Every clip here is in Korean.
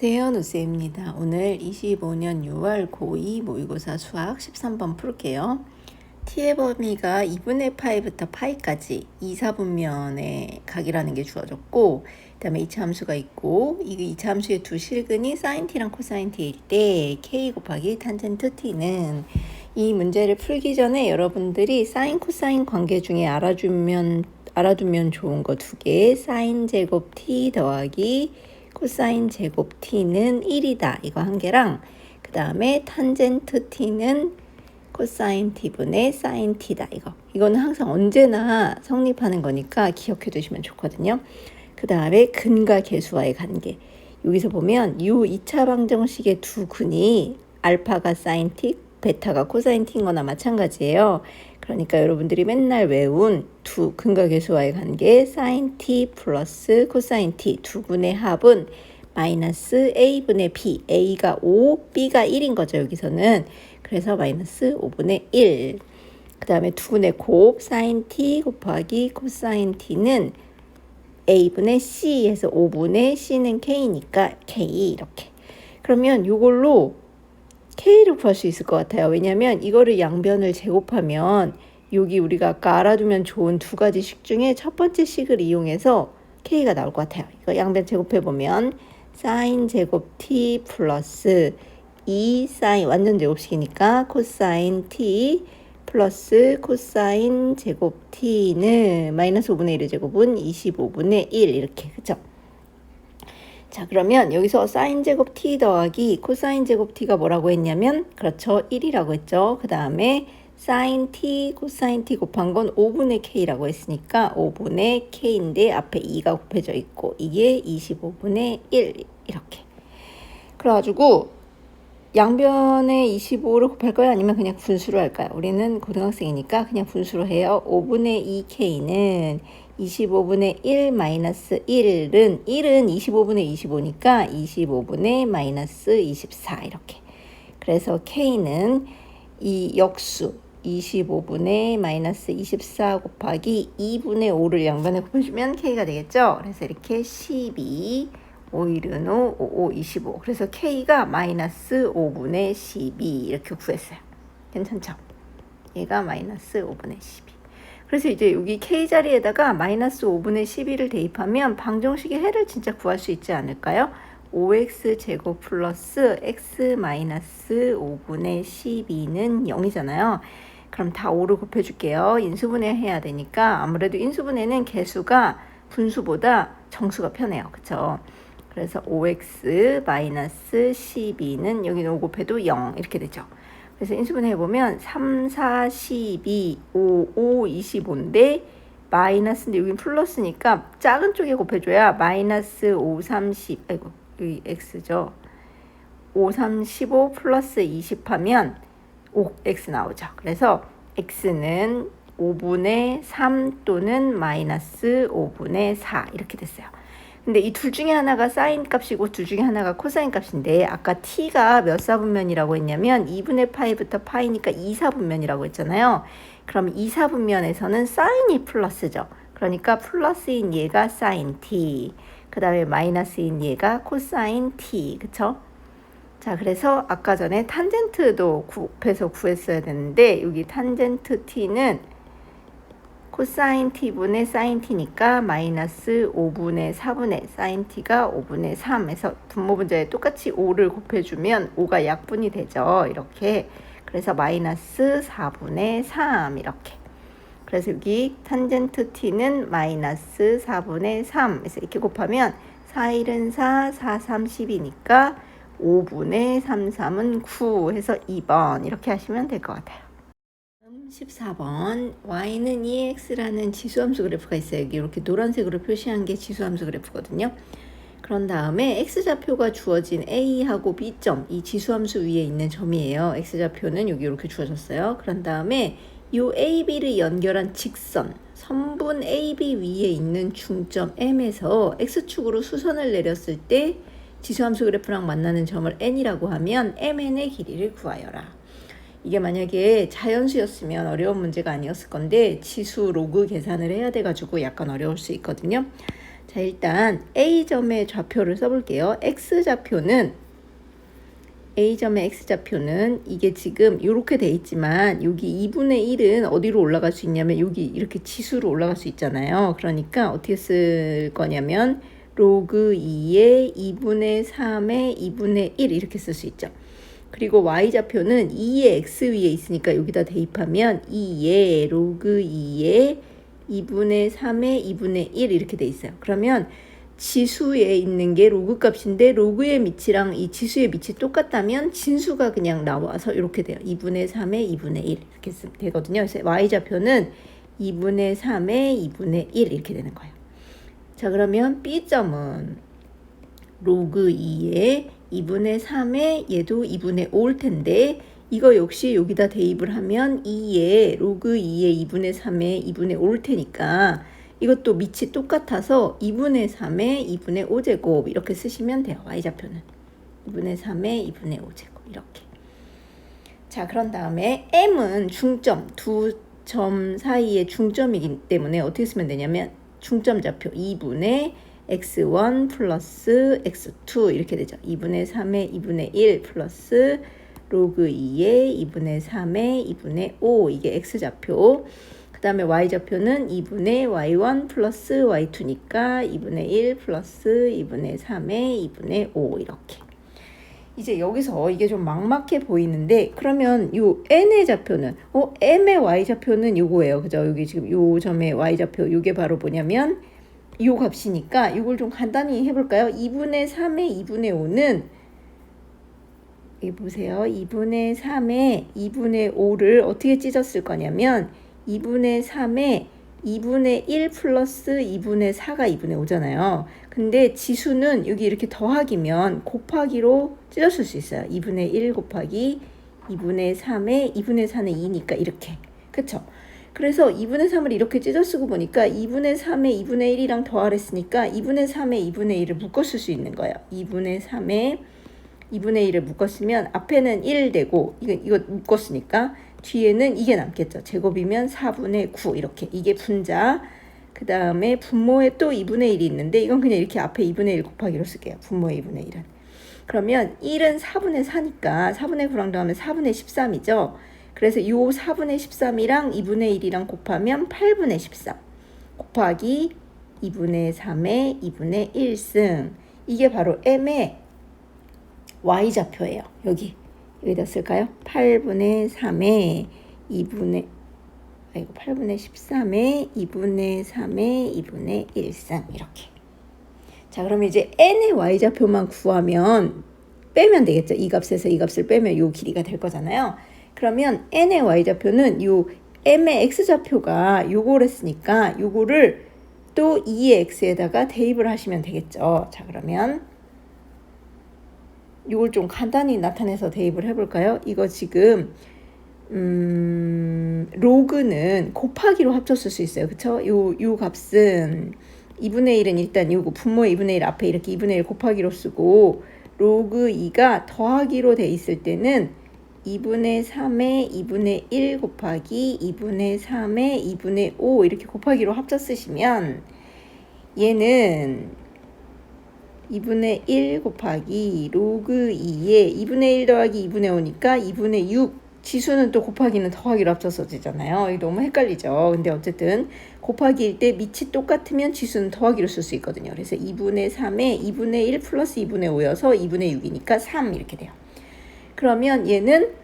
안녕하세요. 노쌤입니다. 오늘 25년 6월 고2 모의고사 수학 13번 풀게요. t의 범위가 2분의 파이부터 파이까지 2, 4분면의 각이라는 게 주어졌고 그 다음에 이차 함수가 있고 이 이차함수의 두 실근이 sin t랑 코사인 t일 때 k 곱하기 탄젠트 t는 이 문제를 풀기 전에 여러분들이 사인 코사인 관계 중에 알아주면 알아두면 좋은 거 두 개, 사인 제곱 t 더하기 코사인 제곱 t는 1이다. 이거 한 개랑 그 다음에 탄젠트 t는 코사인 t분의 사인 t다. 이거. 이거는 항상 언제나 성립하는 거니까 기억해 두시면 좋거든요. 그 다음에 근과 계수와의 관계. 여기서 보면 요 2차 방정식의 두 근이 알파가 사인 t, 베타가 코사인 t인 거나 마찬가지예요. 그러니까 여러분들이 맨날 외운 두 근과 계수와의 관계 sin t 플러스 코사인 t 두 분의 합은 마이너스 a분의 b a가 5 b가 1인 거죠 여기서는 그래서 마이너스 5분의 1. 그 다음에 두 분의 곱 sin t 곱하기 코사인 t는 a분의 c에서 5분의 c는 k니까 k 이렇게. 그러면 이걸로 k를 구할 수 있을 것 같아요. 왜냐하면 이거를 양변을 제곱하면 여기 우리가 아까 알아두면 좋은 두 가지 식 중에 첫 번째 식을 이용해서 k가 나올 것 같아요. 이거 양변 제곱해 보면 sin 제곱 t 플러스 2 sin 완전 제곱식이니까 코사인 t 플러스 코사인 제곱 t는 마이너스 5분의 1의 제곱은 25분의 1 이렇게 그죠? 자 그러면 여기서 사인 제곱 t 더하기 코사인 제곱 t가 뭐라고 했냐면 그렇죠 1이라고 했죠. 그 다음에 사인 t 코사인 t 곱한 건 5분의 k라고 했으니까 5분의 k인데 앞에 2가 곱해져 있고 이게 25분의 1 이렇게. 그래가지고 양변에 25를 곱할 거예요? 아니면 그냥 분수로 할까요? 우리는 고등학생이니까 그냥 분수로 해요. 5분의 2k는 25분의 1 마이너스 1은 1은 25분의 25니까 25분의 마이너스 24 이렇게. 그래서 k는 이 역수 25분의 마이너스 24 곱하기 2분의 5를 양변에 곱해주면 k가 되겠죠. 그래서 이렇게 12 5일은 5, 5, 5, 25. 그래서 K가 마이너스 5분의 12 이렇게 구했어요. 괜찮죠? 얘가 마이너스 5분의 12. 그래서 이제 여기 K 자리에다가 마이너스 5분의 12를 대입하면 방정식의 해를 진짜 구할 수 있지 않을까요? 5x 제곱 플러스 x 마이너스 5분의 12는 0이잖아요. 그럼 다 5를 곱해줄게요. 인수분해 해야 되니까 아무래도 인수분해는 개수가 분수보다 정수가 편해요. 그쵸? 그래서 5x 마이너스 12는 여기는 5 곱해도 0 이렇게 되죠. 그래서 인수분해 해보면 3, 4, 12, 5, 5, 25인데 마이너스인데 여기 플러스니까 작은 쪽에 곱해줘야 마이너스 5, 30, 아이고 여기 x죠. 5, 3, 15 플러스 20 하면 5x 나오죠. 그래서 x는 5분의 3 또는 마이너스 5분의 4 이렇게 됐어요. 근데 이 둘 중에 하나가 사인 값이고 둘 중에 하나가 코사인 값인데 아까 t가 몇 사분면이라고 했냐면 2분의 파이부터 파이니까 2 사분면이라고 했잖아요. 그럼 2 사분면에서는 사인이 플러스죠. 그러니까 플러스인 얘가 사인 t. 그 다음에 마이너스인 얘가 코사인 t. 그쵸? 자, 그래서 아까 전에 탄젠트도 곱해서 구했어야 되는데 여기 탄젠트 t는 코사인 t분의 사인 t니까 마이너스 5분의 4분의 사인 t가 5분의 3에서 분모 분자에 똑같이 5를 곱해주면 5가 약분이 되죠. 이렇게. 그래서 마이너스 4분의 3 이렇게. 그래서 여기 탄젠트 t는 마이너스 4분의 3 그래서 이렇게 곱하면 4, 1은 4, 4, 30이니까 5분의 3, 3은 9 해서 2번. 이렇게 하시면 될 것 같아요. 14번 y는 ex라는 지수함수 그래프가 있어요. 여기 이렇게 노란색으로 표시한 게 지수함수 그래프거든요. 그런 다음에 x좌표가 주어진 a하고 b점 이 지수함수 위에 있는 점이에요. x좌표는 여기 이렇게 주어졌어요. 그런 다음에 이 ab를 연결한 직선 선분 ab 위에 있는 중점 m에서 x축으로 수선을 내렸을 때 지수함수 그래프랑 만나는 점을 n이라고 하면 mn의 길이를 구하여라. 이게 만약에 자연수였으면 어려운 문제가 아니었을 건데 지수 로그 계산을 해야 돼 가지고 약간 어려울 수 있거든요. 자, 일단 A점의 좌표를 써 볼게요. X좌표는 A점의 X좌표는 이게 지금 이렇게 돼 있지만 여기 2분의 1은 어디로 올라갈 수 있냐면 여기 이렇게 지수로 올라갈 수 있잖아요. 그러니까 어떻게 쓸 거냐면 로그 2의 2분의 3의 2분의 1 이렇게 쓸 수 있죠. 그리고 y좌표는 2의 x 위에 있으니까 여기다 대입하면 2의 로그 2의 2분의 3의 2분의 1 이렇게 돼 있어요. 그러면 지수에 있는 게 로그 값인데 로그의 밑이랑 이 지수의 밑이 똑같다면 진수가 그냥 나와서 이렇게 돼요. 2분의 3의 2분의 1 이렇게 되거든요. 그래서 y좌표는 2분의 3의 2분의 1 이렇게 되는 거예요. 자 그러면 B점은 로그 2의 2분의 3의 얘도 2분의 5일 텐데 이거 역시 여기다 대입을 하면 2의 로그 2의 2분의 3의 2분의 5일 테니까 이것도 밑이 똑같아서 2분의 3의 2분의 5제곱 이렇게 쓰시면 돼요. y좌표는 2분의 3의 2분의 5제곱 이렇게 자 그런 다음에 m은 중점 두 점 사이의 중점이기 때문에 어떻게 쓰면 되냐면 중점 좌표 2분의 x1 플러스 x2 이렇게 되죠. 2분의 3의 2분의 1 플러스 로그 2의 2분의 3의 2분의 5 이게 x좌표. 그 다음에 y좌표는 2분의 y1 플러스 y2니까 2분의 1 플러스 2분의 3의 2분의 5 이렇게. 이제 여기서 이게 좀 막막해 보이는데 그러면 요 n의 좌표는 어 m의 y좌표는 요거예요. 그죠? 여기 지금 요 점의 y좌표 요게 바로 뭐냐면 요 값이니까 이걸 좀 간단히 해볼까요 2분의 3의 2분의 5는 이 보세요 2분의 3의 2분의 5를 어떻게 찢었을 거냐면 2분의 3에 2분의 1 플러스 2분의 4가 2분의 5잖아요. 근데 지수는 여기 이렇게 더하기면 곱하기로 찢었을 수 있어요. 2분의 1 곱하기 2분의 3에 2분의 4는 2니까 이렇게. 그쵸? 그래서 2분의 3을 이렇게 찢어 쓰고 보니까 2분의 3에 2분의 1이랑 더하랬으니까 2분의 3에 2분의 1을 묶어 쓸 수 있는 거예요. 2분의 3에 2분의 1을 묶었으면 앞에는 1 되고 이거 이거 묶었으니까 뒤에는 이게 남겠죠. 제곱이면 4분의 9 이렇게 이게 분자. 그 다음에 분모에 또 2분의 1이 있는데 이건 그냥 이렇게 앞에 2분의 1 곱하기로 쓸게요. 분모의 2분의 1은. 그러면 1은 4분의 4니까 4분의 9랑 더하면 4분의 13이죠. 그래서 이 4분의 13이랑 2분의 1이랑 곱하면 8분의 13 곱하기 2분의 3의 2분의 1승 이게 바로 m의 y좌표예요. 여기 여기다 쓸까요? 8분의 3의 2분의 아이고 8분의 13의 2분의 3의 2분의 1승 이렇게 자 그럼 이제 n의 y좌표만 구하면 빼면 되겠죠. 이 값에서 이 값을 빼면 이 길이가 될 거잖아요. 그러면 n의 y좌표는 요 m의 x좌표가 요걸 했으니까 요거를 또 2의 x에다가 대입을 하시면 되겠죠. 자 그러면 이걸 좀 간단히 나타내서 대입을 해볼까요? 이거 지금 음, 로그는 곱하기로 합쳤을 수 있어요. 그쵸? 요, 요 값은 2분의 1은 일단 요거 분모의 2분의 1 앞에 이렇게 2분의 1 곱하기로 쓰고 로그 2가 더하기로 돼 있을 때는 2분의 3의 2분의 1 곱하기 2분의 3의 2분의 5 이렇게 곱하기로 합쳐 쓰시면 얘는 2분의 1 곱하기 로그 2에 2분의 1 더하기 2분의 5니까 2분의 6 지수는 또 곱하기는 더하기로 합쳐서 되잖아요. 너무 헷갈리죠. 근데 어쨌든 곱하기일 때 밑이 똑같으면 지수는 더하기로 쓸 수 있거든요. 그래서 2분의 3에 2분의 1 플러스 2분의 5여서 2분의 6이니까 3 이렇게 돼요. 그러면 얘는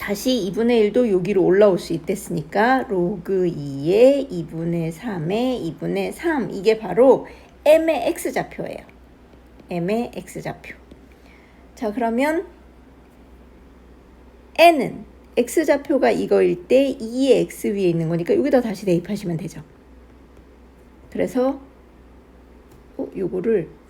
다시 2분의 1도 여기로 올라올 수 있댔으니까 로그 2에 2분의 3에 2분의 3 이게 바로 m의 x좌표예요. m의 x좌표. 자, 그러면 n은 x좌표가 이거일 때 2의 x 위에 있는 거니까 여기다 다시 대입하시면 되죠. 그래서 어, 요거를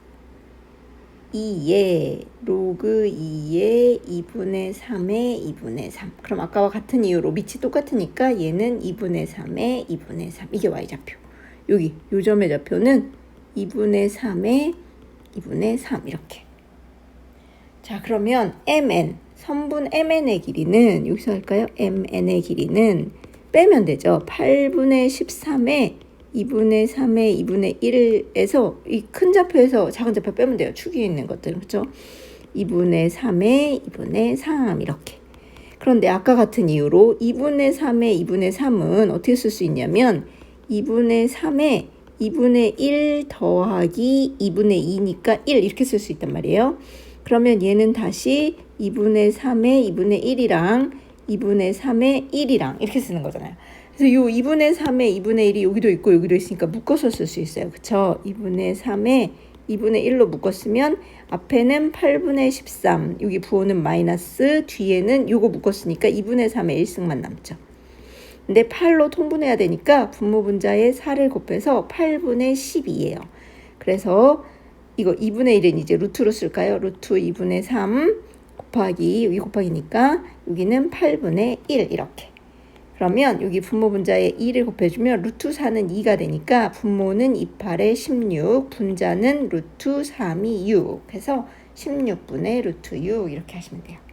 2의 로그 2의 2분의 3의 2분의 3. 그럼 아까와 같은 이유로 밑이 똑같으니까 얘는 2분의 3의 2분의 3. 이게 y좌표. 여기 요 점의 좌표는 2분의 3에 2분의 3 이렇게. 자 그러면 mn 선분 mn의 길이는 여기서 할까요? mn의 길이는 빼면 되죠. 8분의 13에 2분의 3의 2분의 1에서 이 큰 좌표에서 작은 좌표 빼면 돼요. 축 위에 있는 것들. 그렇죠? 2분의 3의 2분의 3 이렇게. 그런데 아까 같은 이유로 2분의 3의 2분의 3은 어떻게 쓸 수 있냐면 2분의 3의 2분의 1 더하기 2분의 2니까 1 이렇게 쓸 수 있단 말이에요. 그러면 얘는 다시 2분의 3의 2분의 1이랑 2분의 3의 1이랑 이렇게 쓰는 거잖아요. 그래서 요 2분의 3의 2분의 1이 여기도 있고 여기도 있으니까 묶어서 쓸 수 있어요. 그쵸? 2분의 3의 2분의 1로 묶었으면 앞에는 8분의 13 여기 부호는 마이너스 뒤에는 요거 묶었으니까 2분의 3의 1승만 남죠. 근데 8로 통분해야 되니까 분모분자에 4를 곱해서 8분의 12예요. 그래서 이거 2분의 1은 이제 루트로 쓸까요? 루트 2분의 3 곱하기 여기 곱하기니까 여기는 8분의 1 이렇게. 그러면 여기 분모 분자에 2를 곱해주면 루트 4는 2가 되니까 분모는 28에 16, 분자는 루트 3이 6 해서 16분의 루트 6 이렇게 하시면 돼요.